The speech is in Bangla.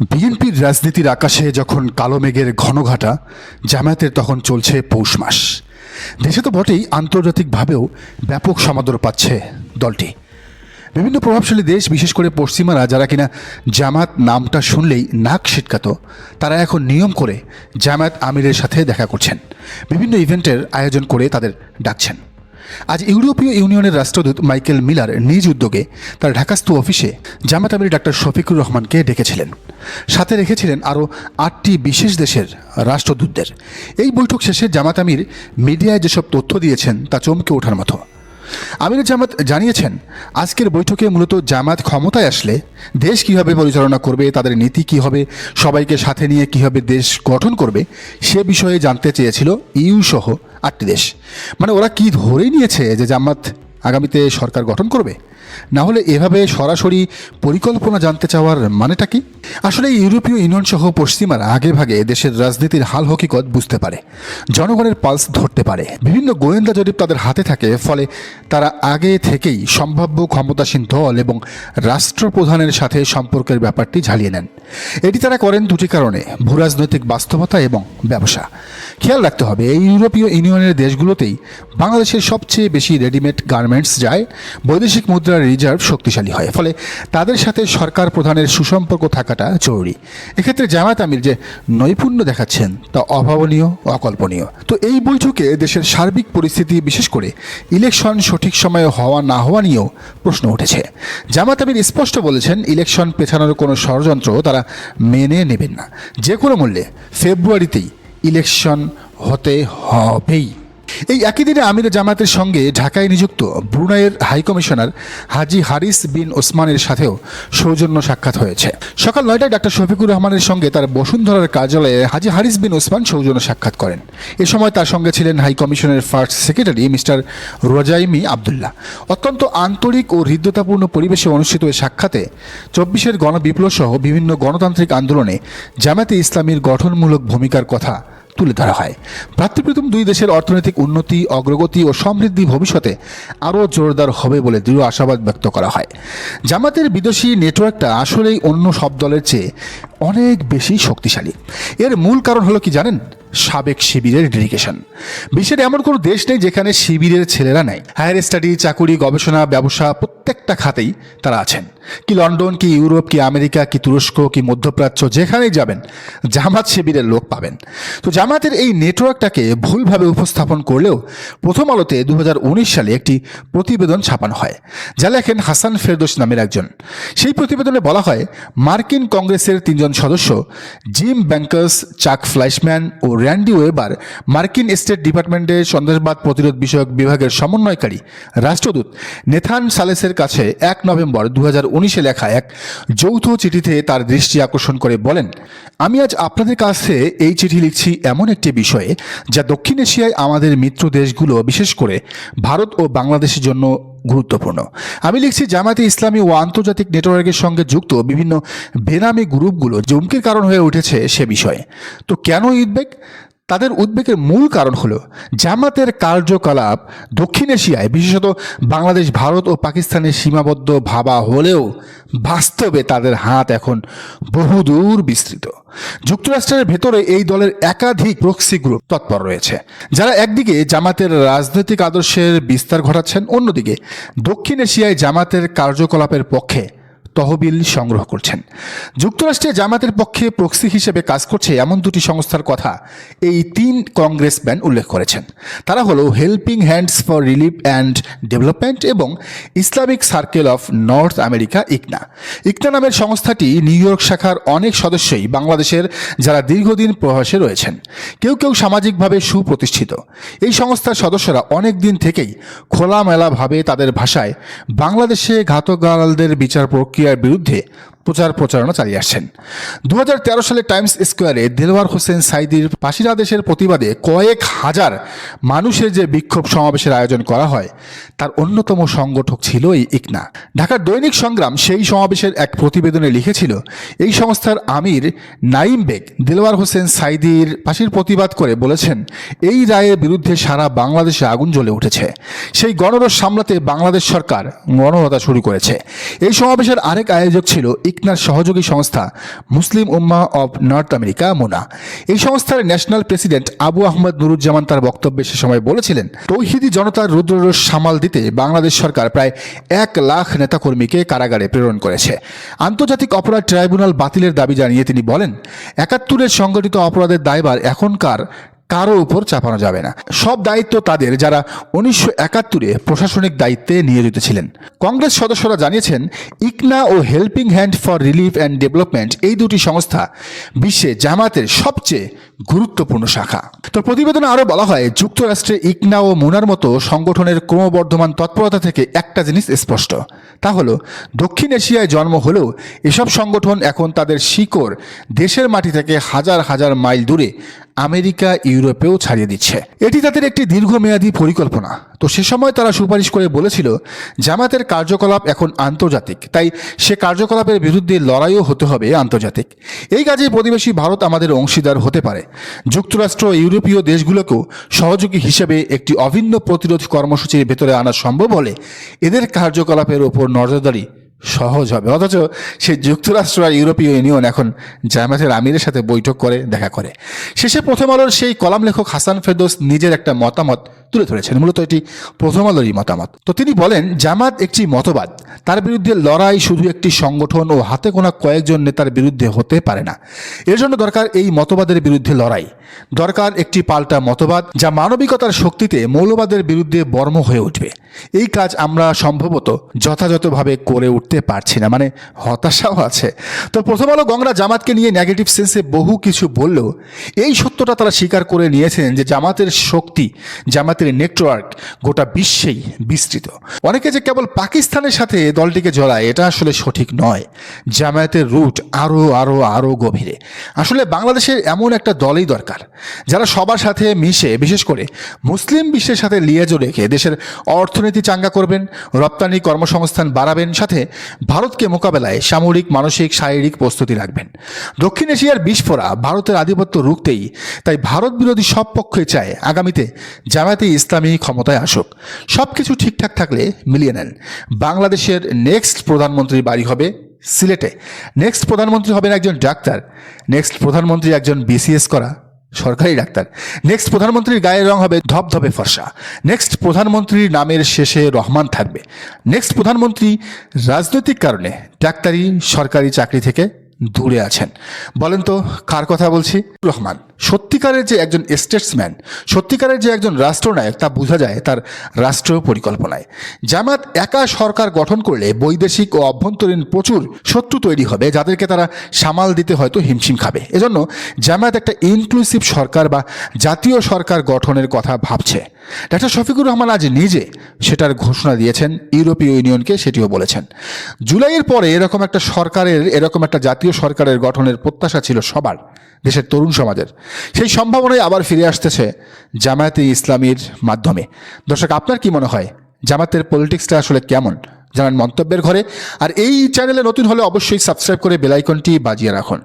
বিএনপির রাজনীতির আকাশে যখন কালো মেঘের ঘনঘাটা, জামায়াতের তখন চলছে পৌষ মাস। দেশে তো বটেই আন্তর্জাতিকভাবেও ব্যাপক সমাদর পাচ্ছে দলটি। বিভিন্ন প্রভাবশালী দেশ, বিশেষ করে পশ্চিমারা, যারা কিনা জামাত নামটা শুনলেই নাক ছিটকাতো, তারা এখন নিয়ম করে জামায়াত আমিরের সাথে দেখা করছেন। বিভিন্ন ইভেন্টের আয়োজন করে তাদের ডাকছেন। আজ ইউরোপীয় ইউনিয়নের রাষ্ট্রদূত মাইকেল মিলার নিজ উদ্যোগে তার ঢাকাস্থ অফিসে জামাত আমির ডাক্তার শফিকুর রহমানকে ডেকেছিলেন। সাথে রেখেছিলেন আরও আটটি বিশেষ দেশের রাষ্ট্রদূতদের। এই বৈঠক শেষে জামাত আমির মিডিয়ায় যেসব তথ্য দিয়েছেন তা চমকে ওঠার মতো। আমির জামাত জানিয়েছেন, আজকের বৈঠকে মূলত জামাত ক্ষমতায় আসলে দেশ কীভাবে পরিচালনা করবে, তাদের নীতি কী হবে, সবাইকে সাথে নিয়ে কীভাবে দেশ গঠন করবে, সে বিষয়ে জানতে চেয়েছিল ইউ সহ আটটি দেশ। মানে ওরা কি ধরে নিয়েছে যে জামাত আগামীতে সরকার গঠন করবে? না হলে এভাবে সরাসরি পরিকল্পনা জানতে চাওয়ার মানেটা কি? আসলে ইউরোপীয় ইউনিয়ন সহ পশ্চিমারা আগে ভাগে দেশের রাজনীতির হাল হকিকত বুঝতে পারে, জনগণের পালস ধরতে পারে। বিভিন্ন গোয়েন্দা জরিপ তাদের হাতে থাকে, ফলে তারা আগে থেকেই সম্ভাব্য ক্ষমতাসীন দল এবং রাষ্ট্রপ্রধানের সাথে সম্পর্কের ব্যাপারটি ঝালিয়ে নেন। এটি তারা করেন দুটি কারণে, ভূরাজনৈতিক বাস্তবতা এবং ব্যবসা। খেয়াল রাখতে হবে, এই ইউরোপীয় ইউনিয়নের দেশগুলোতেই বাংলাদেশের সবচেয়ে বেশি রেডিমেড গার্মেন্টস যায়, বৈদেশিক মুদ্রার রিজার্ভ শক্তিশালী হয়। ফলে তাদের সাথে সরকার প্রধানের সুসম্পর্ক থাকাটা জরুরি। এক্ষেত্রে জামায়াত আমির যে নৈপুণ্য দেখাচ্ছেন, তা অভাবনীয় অকল্পনীয়। তো এই বৈঠকে দেশের সার্বিক পরিস্থিতি, বিশেষ করে ইলেকশন সঠিক সময়ে হওয়া না হওয়া নিয়েও প্রশ্ন উঠেছে। জামাত আমির স্পষ্ট বলেছেন, ইলেকশন পেছানোর কোনো ষড়যন্ত্র তারা মেনে নেবেন না। যে কোনো মূল্যে ফেব্রুয়ারিতেই ইলেকশন হতে হবেই। এই একই দিনে আমির জামাতের সঙ্গে ঢাকায় নিযুক্ত ব্রুনাইয়ের হাইকমিশনার হাজি হারিস বিন ওসমানের সাথেও সৌজন্য সাক্ষাৎ হয়েছে। সকাল নয়টায় ডাক্তার শফিকুর রহমানের সঙ্গে তার বসুন্ধরার কার্যালয়ে হাজি হারিস বিন ওসমান সৌজন্য সাক্ষাৎ করেন। এ সময় তার সঙ্গে ছিলেন হাইকমিশনের first secretary mister Rozaimi Abdullah. অত্যন্ত আন্তরিক ও হৃদ্যতাপূর্ণ পরিবেশে অনুষ্ঠিত এই সাক্ষাতে চব্বিশের গণবিপ্লব সহ বিভিন্ন গণতান্ত্রিক আন্দোলনে জামাতে ইসলামীর গঠনমূলক ভূমিকার কথা তুলে ধরা হয়। ভ্রাতৃপ্রথম দুই দেশের অর্থনৈতিক উন্নতি, অগ্রগতি ও সমৃদ্ধি ভবিষ্যতে আরও জোরদার হবে বলে দৃঢ় আশাবাদ ব্যক্ত করা হয়। জামাতের বিদেশি নেটওয়ার্কটা আসলেই অন্য সব দলের চেয়ে অনেক বেশি শক্তিশালী। এর মূল কারণ হলো কি জানেন? সাবেক শিবিরের ডেডিকেশন। বিশ্বের এমন কোনো দেশ নেই যেখানে শিবিরের ছেলেরা নেই। হায়ার স্টাডি, চাকুরি, গবেষণা, ব্যবসা প্রত্যেকটা খাতেই তারা আছেন। কি লন্ডন, কি ইউরোপ, কি আমেরিকা, কি তুরস্ক, কি মধ্যপ্রাচ্য, যেখানেই যাবেন, জামাত শিবিরের লোক পাবেন। তো জামাতের এই নেটওয়ার্কটাকে ভুলভাবে উপস্থাপন করলেও প্রথম আলোতে দু হাজার উনিশ সালে একটি প্রতিবেদন ছাপানো হয়, যা লেখেন হাসান ফেরদোস নামের একজন। সেই প্রতিবেদনে বলা হয়, মার্কিন কংগ্রেসের তিনজন সদস্য, জিম ব্যাংকার্স চাক ফ্লাইশম্যান ও র্যান্ডি ওয়েবার, মার্কিন স্টেট ডিপার্টমেন্টের সন্ত্রাসবাদ প্রতিরোধ বিষয়ক বিভাগের সমন্বয়কারী। রাষ্ট্রদূত নেথান সালেসের কাছে এক নভেম্বর দু উনিশে লেখা এক যৌথ চিঠিতে তার দৃষ্টি আকর্ষণ করে বলেন, আমি আজ আপনাদের কাছে এই চিঠি লিখছি এমন একটি বিষয়ে যা দক্ষিণ এশিয়ায় আমাদের মিত্র দেশগুলো, বিশেষ করে ভারত ও বাংলাদেশের জন্য গুরুত্বপূর্ণ। আমি লিখছি জামাতে ইসলামী ও আন্তর্জাতিক নেটওয়ার্কের সঙ্গে যুক্ত বিভিন্ন বেনামি গ্রুপগুলো জমকির কারণ হয়ে উঠেছে সে বিষয়ে। তো কেন উদ্বেগ তাদের উদ্বেগের মূল কারণ হলো জামাতের কার্যকলাপ দক্ষিণ এশিয়ায়, বিশেষত বাংলাদেশ, ভারত ও পাকিস্তানের সীমাবদ্ধ ভাবা হলেও বাস্তবে তাদের হাত এখন বহুদূর বিস্তৃত। যুক্তরাষ্ট্রের ভেতরে এই দলের একাধিক প্রক্সি গ্রুপ তৎপর রয়েছে, যারা একদিকে জামাতের রাজনৈতিক আদর্শের বিস্তার ঘটাচ্ছেন, অন্যদিকে দক্ষিণ এশিয়ায় জামাতের কার্যকলাপের পক্ষে তহবিল সংগ্রহ করছেন। যুক্তরাষ্ট্রে জামাতের পক্ষে প্রক্সি হিসেবে কাজ করছে এমন দুটি সংস্থার কথা এই তিন কংগ্রেসম্যান উল্লেখ করেছেন। তারা হলো helping hands for relief and development এবং Islamic circle of North America ICNA ICNA নামের সংস্থাটি নিউ ইয়র্ক শাখার অনেক সদস্যই বাংলাদেশের যারা দীর্ঘদিন প্রবাসে রয়েছেন। কেউ কেউ সামাজিকভাবে সুপ্রতিষ্ঠিত। এই সংস্থার সদস্যরা অনেক দিন থেকেই খোলামেলাভাবে তাদের ভাষায় বাংলাদেশে ঘাতকালদের বিচার প্রক্রিয়ার বিরুদ্ধে প্রচার প্রচারণা চালিয়ে আসছেন। দু হাজার তেরো সালে টাইমস স্কোয়ারে দেলওয়ার হোসেন সাইদির ফাঁসির আদেশের প্রতিবাদে কয়েক হাজার মানুষের যে বিক্ষোভ সমাবেশের আয়োজন করা হয়, তার অন্যতম সংগঠক ছিল এই ইকনা। ঢাকার দৈনিক সংগ্রাম সেই সমাবেশের এক প্রতিবেদনে লিখেছিল, এই সংস্থার আমির নাইম বেগ দেলওয়ার হোসেন সাইদির ফাঁসির প্রতিবাদ করে বলেছেন, এই রায়ের বিরুদ্ধে সারা বাংলাদেশে আগুন জ্বলে উঠেছে। সেই গণরোষ সামলাতে বাংলাদেশ সরকার গণহত্যা শুরু করেছে। এই সমাবেশের আরেক আয়োজক ছিল ইকনার সহযোগী সংস্থা মুসলিম উম্মা অব নর্থ আমেরিকা, মোনা। এই সংস্থার ন্যাশনাল প্রেসিডেন্ট আবু আহমদ নুরুজ্জামান তার বক্তব্যে সে সময় বলেছিলেন, তৌহিদি জনতার রুদ্ররোষ সামাল দিতে বাংলাদেশ সরকার প্রায় এক লাখ নেতাকর্মীকে কারাগারে প্রেরণ করেছে। আন্তর্জাতিক অপরাধ ট্রাইব্যুনাল বাতিলের দাবি জানিয়ে তিনি বলেন, একাত্তরের সংগঠিত অপরাধের দায়বার এখনকার কারও উপর চাপানো যাবে না। সব দায়িত্ব তাদের, যারা উনিশশো একাত্তরে প্রশাসনিক দায়িত্বে নিয়োজিত ছিলেন। কংগ্রেস সদস্যরা জানিয়েছেন, ICNA O helping hand for relief and development এই দুটি সংস্থা বিশ্বে জামাতের সবচেয়ে গুরুত্বপূর্ণ শাখা। তো প্রতিবেদনে আরও বলা হয়, যুক্তরাষ্ট্রে ইকনা ও মুনার মতো সংগঠনের ক্রমবর্ধমান তৎপরতা থেকে একটা জিনিস স্পষ্ট। তা হলো, দক্ষিণ এশিয়ায় জন্ম হলেও এসব সংগঠন এখন তাদের শিকড় দেশের মাটি থেকে হাজার হাজার মাইল দূরে আমেরিকা, ইউরোপেও ছাড়িয়ে দিচ্ছে। এটি তাদের একটি দীর্ঘমেয়াদী পরিকল্পনা। তো সে সময় তারা সুপারিশ করে বলেছিল, জামাতের কার্যকলাপ এখন আন্তর্জাতিক। তাই সে কার্যকলাপের বিরুদ্ধে লড়াইও হতে হবে আন্তর্জাতিক। এই কাজে প্রতিবেশী ভারত আমাদের অংশীদার হতে পারে। যুক্তরাষ্ট্র, ইউরোপীয় দেশগুলোকেও সহযোগী হিসেবে একটি অভিন্ন প্রতিরোধ কর্মসূচির ভেতরে আনা সম্ভব হলে এদের কার্যকলাপের ওপর নজরদারি সহজ হবে। অথচ সে যুক্তরাষ্ট্র আর ইউরোপীয় ইউনিয়ন এখন জামাতের আমিরের সাথে বৈঠক করে, দেখা করে। শেষে প্রথম আলোর সেই কলাম লেখক হাসান ফেরদোস নিজের একটা মতামত তুলে ধরেছেন। মূলত এটি প্রথম আলোরই মতামত। তো তিনি বলেন, জামাত একটি মতবাদ। তার বিরুদ্ধে লড়াই শুধু একটি সংগঠন ও হাতে গোনা কয়েকজন নেতার বিরুদ্ধে হতে পারে না। এর জন্য দরকার এই মতবাদের বিরুদ্ধে লড়াই। দরকার একটি পাল্টা মতবাদ যা মানবিকতার শক্তিতে মৌলবাদের বিরুদ্ধে বর্ম হয়ে উঠবে। এই কাজ আমরা সম্ভবত যথাযথভাবে করে উঠতে পারছি না মানে হতাশাও আছে। তো প্রথম আলো গংরা জামাতকে নিয়ে নেগেটিভ সেন্সে বহু কিছু বললেও, এই সত্যটা তারা স্বীকার করে নিয়েছেন যে জামাতের শক্তি জামাতের নেটওয়ার্ক গোটা বিশ্বেই বিস্তৃত। অনেকে যে কেবল পাকিস্তানের সাথে দলটিকে জড়ায়, এটা আসলে সঠিক নয়। জামায়াতের রুট আরও আরও আরও গভীরে। আসলে বাংলাদেশের এমন একটা দলই দরকার, যারা সবার সাথে মিশে, বিশেষ করে মুসলিম বিশ্বের সাথে লিয়াজো রেখে দেশের অর্থনীতি চাঙ্গা করবেন, রপ্তানি কর্মসংস্থান বাড়াবেন, সাথে ভারতকে মোকাবেলায় সামরিক, মানসিক, শারীরিক প্রস্তুতি রাখবেন। দক্ষিণ এশিয়ার বিস্ফোরা ভারতের আধিপত্য রুখতেই, তাই ভারত বিরোধী সব পক্ষই চায় আগামীতে জামায়াতে ইসলামী ক্ষমতায় আসুক। সব কিছু ঠিকঠাক থাকলে মিলিয়ে নেন। বাংলাদেশের নেক্সট প্রধানমন্ত্রীর বাড়ি হবে সিলেটে। নেক্সট প্রধানমন্ত্রী হবেন একজন ডাক্তার। নেক্সট প্রধানমন্ত্রী একজন বিসিএস করা সরকারি ডাক্তার। নেক্সট প্রধানমন্ত্রীর গায়ের রং হবে ধবধবে ফর্সা। নেক্সট প্রধানমন্ত্রীর নামের শেষে রহমান থাকবে। নেক্সট প্রধানমন্ত্রী রাজনৈতিক কারণে ডাক্তারি সরকারি চাকরি থেকে দূরে আছেন। বলেন তো, কার কথা বলছি? রহমান। সত্যিকারের যে একজন স্টেটসম্যান সত্যিকারের যে একজন রাষ্ট্রনায়ক, তা বোঝা যায় তার রাষ্ট্র পরিকল্পনায়। জামাত একা সরকার গঠন করলে বৈদেশিক ও অভ্যন্তরীণ প্রচুর শত্রু তৈরি হবে, যাদেরকে তারা সামাল দিতে হয়তো হিমশিম খাবে। এজন্য জামায়াত একটা ইনক্লুসিভ সরকার বা জাতীয় সরকার গঠনের কথা ভাবছে। ডাক্তার শফিকুর রহমান আজ নিজে সেটার ঘোষণা দিয়েছেন, ইউরোপীয় ইউনিয়নকে সেটিও বলেছেন। জুলাইয়ের পরে এরকম একটা সরকারের, এরকম একটা জাতীয় সরকারের গঠনের প্রত্যাশা ছিল সবার, দেশের তরুণ সমাজের। সেই সম্ভাবনায় আবার ফিরে আসতেছে জামায়াতে ইসলামীর মাধ্যমে। দর্শক, আপনার কি মনে হয় জামাতের পলিটিক্সটা আসলে কেমন? জানান মন্তব্যের ঘরে। আর এই চ্যানেলে নতুন হলে অবশ্যই সাবস্ক্রাইব করে বেলাইকনটি বাজিয়ে রাখুন।